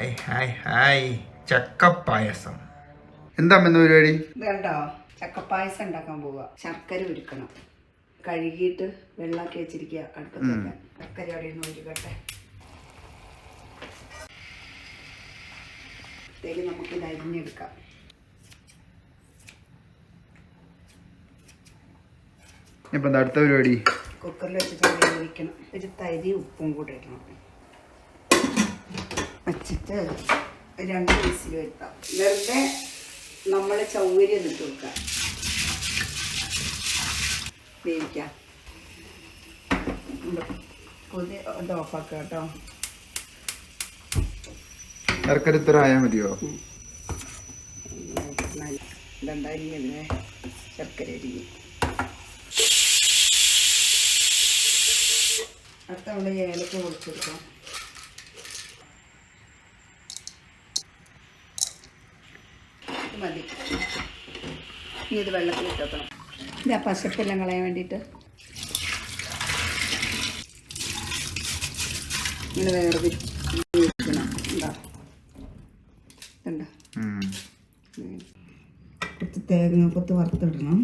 Hi hi hi. ചക്കപ്പായസം എന്താ അമ്മ ഇന്ന് പരിപാടി? വേണ്ടോ ചക്കപ്പായസം ഉണ്ടാക്കാൻ പോവുക ശർക്കര ഉരുക്കണം കഴുകിയിട്ട് വെള്ളമൊക്കെ വെച്ചിരിക്കുക അടുപ്പത്തൊക്കെ. ശർക്കര അവിടെ നിന്ന് ഉരുക്കട്ടെ അപ്പോഴത്തേക്ക് നമുക്ക് ഇത് അരിഞ്ഞെടുക്കാം. ഇപ്പൊ എന്താ അടുത്ത പരിപാടി? കുക്കറിൽ വെച്ചിട്ട് വേവിക്കണം ഒരു തരി ഉപ്പും കൂടെ ഇടണം. വച്ചിട്ട് രണ്ട് വിസിൽ വരുത്താം വെറുതെ നമ്മൾ ചൗകര്യം ഇട്ട് കൊടുക്കാം. വേവിക്കാം. കൊതി ഇത് ഓഫാക്കുക കേട്ടോ. ശർക്കരത്തരായാൽ മതിയോ? ഇതുണ്ടായിരുന്നില്ലേ ശർക്കര അരിഞ്ഞ്. അടുത്ത നമ്മൾ ഏലക്ക പൊടിച്ചെടുക്കാം മതി. ഇനി ഇത് വെള്ളത്തിൽ ഇട്ടേക്കണം ഇതാ പശപ്പെല്ലാം കളയാൻ വേണ്ടിയിട്ട്. ഇങ്ങനെ വേറെ എന്താ ഇതുണ്ടോ? ഉം. കുറച്ച് തേങ്ങാക്കൊത്ത് വറുത്തിടണം.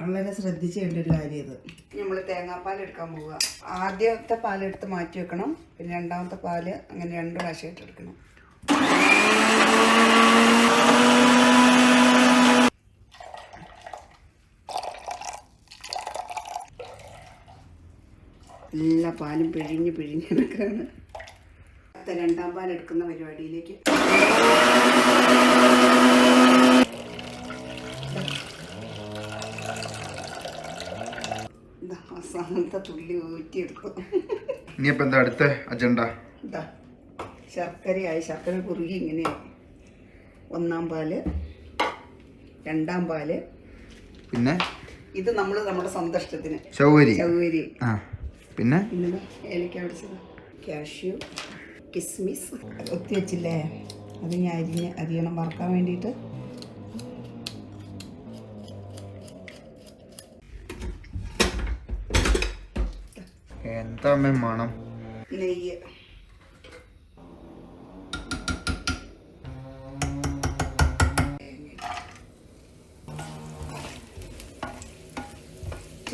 വളരെ ശ്രദ്ധിച്ച് ചെയ്യേണ്ട ഒരു കാര്യം ഇത് നമ്മൾ തേങ്ങാപ്പാൽ എടുക്കാൻ പോവുക. ആദ്യത്തെ പാലെടുത്ത് മാറ്റി വെക്കണം. പിന്നെ രണ്ടാമത്തെ പാൽ അങ്ങനെ രണ്ട് പ്രാവശ്യമായിട്ട് എടുക്കണം. എല്ലാ പാലും പിഴിഞ്ഞ് പിഴിഞ്ഞ് എടുക്കുകയാണ് രണ്ടാം പാൽ എടുക്കുന്ന പരിപാടിയിലേക്ക്. അവസാനത്തെ തുള്ളി ഊറ്റിയെടുക്കും ഇനിയിപ്പോ എന്താ അടുത്ത അജണ്ട? ഇതാ ശർക്കരയായി. ശർക്കര കുറുകി ഇങ്ങനെയായി ഒന്നാം പാൽ രണ്ടാം പാൽ. പിന്നെ? ഇത് നമ്മൾ നമ്മുടെ സന്തോഷത്തിന് ചൗവരി ചൗവരി ആ. പിന്നെ? കാഷ്യൂ കിസ്മിസ് ഒത്തി വെച്ചില്ലേ? അത് ഞാൻ അരിഞ്ഞ് അരിയണം വറക്കാൻ വേണ്ടിയിട്ട്. എന്താ മണം? നെയ്യ്.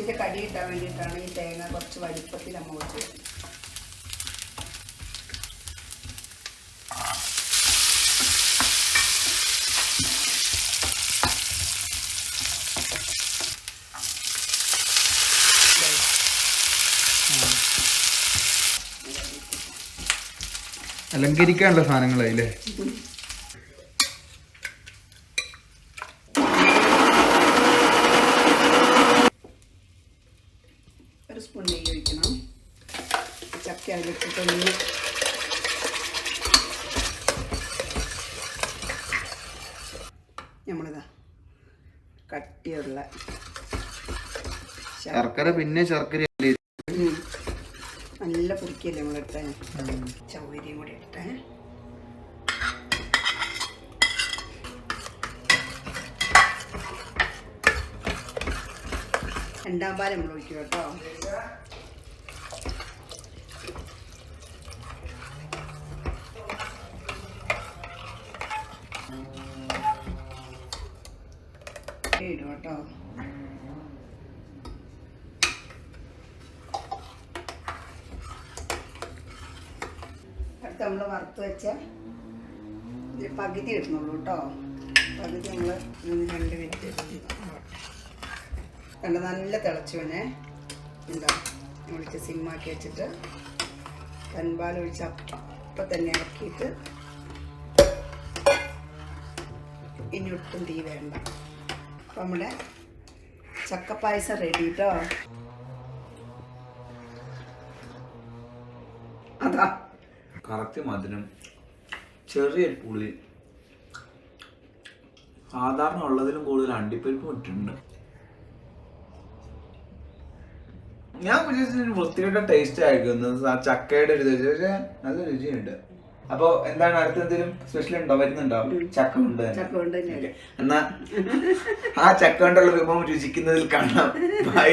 ഇതിന്റെ കടി കിട്ടാൻ വേണ്ടിയിട്ടാണ് ഈ തേങ്ങ കുറച്ച് വലിപ്പത്തിൽ നമ്മൾ വെച്ച് അലങ്കരിക്കാനുള്ള സാധനങ്ങളായില്ലേ ഒരു സ്പൂൺ നെയ്യ് ഒഴിക്കണം ചക്ക അതിലിട്ടിട്ടൊന്ന് നമ്മളിതാ കട്ടിയുള്ള ശർക്കര. പിന്നെ ശർക്കര. നല്ല പൊടിക്കല്ലേ നമ്മളെടുത്തേ? ചൗകര്യം കൂടി ഇട്ടേ. രണ്ടാം പാലം നമ്മൾ ഒഴിക്കും കേട്ടോ ഇടും കേട്ടോ അടുത്ത് നമ്മൾ വറുത്ത് വെച്ച ഇതിൽ പകുതി ഇടുന്നുള്ളൂ കേട്ടോ. പകുതി നമ്മൾ രണ്ട് മിനിറ്റ് കണ്ട നല്ല തിളച്ചു വേണേ എന്താ ഒഴിച്ച് സിമ്മാക്കി വെച്ചിട്ട് കൻപാൽ ഒഴിച്ച് അപ്പം തന്നെ ഇറക്കിയിട്ട് ഇനി ഒട്ടും തീ വേണ്ട. അപ്പം നമ്മുടെ ചക്കപ്പായസം റെഡി കേട്ടോ അതാ. കറക്റ്റ് മധുരം. ചെറിയ പുളി. സാധാരണ ഉള്ളതിലും കൂടുതൽ അണ്ടിപ്പരിപ്പ് ഇട്ടിട്ടുണ്ട്. ഞാൻ വിചാരിച്ചു വൃത്തികെട്ട ടേസ്റ്റ് ആയിരിക്കും. ചക്കയുടെ ഒരു നല്ല രുചിയുണ്ട്. അപ്പൊ എന്താണ് അടുത്ത എന്തെങ്കിലും സ്പെഷ്യൽ ഉണ്ടോ? വരുന്നുണ്ടോ? ചക്ക ഉണ്ട് എന്നാ ആ ചക്ക കൊണ്ടുള്ള വിഭവം രുചിക്കുന്നതിൽ കാണാം. ബൈ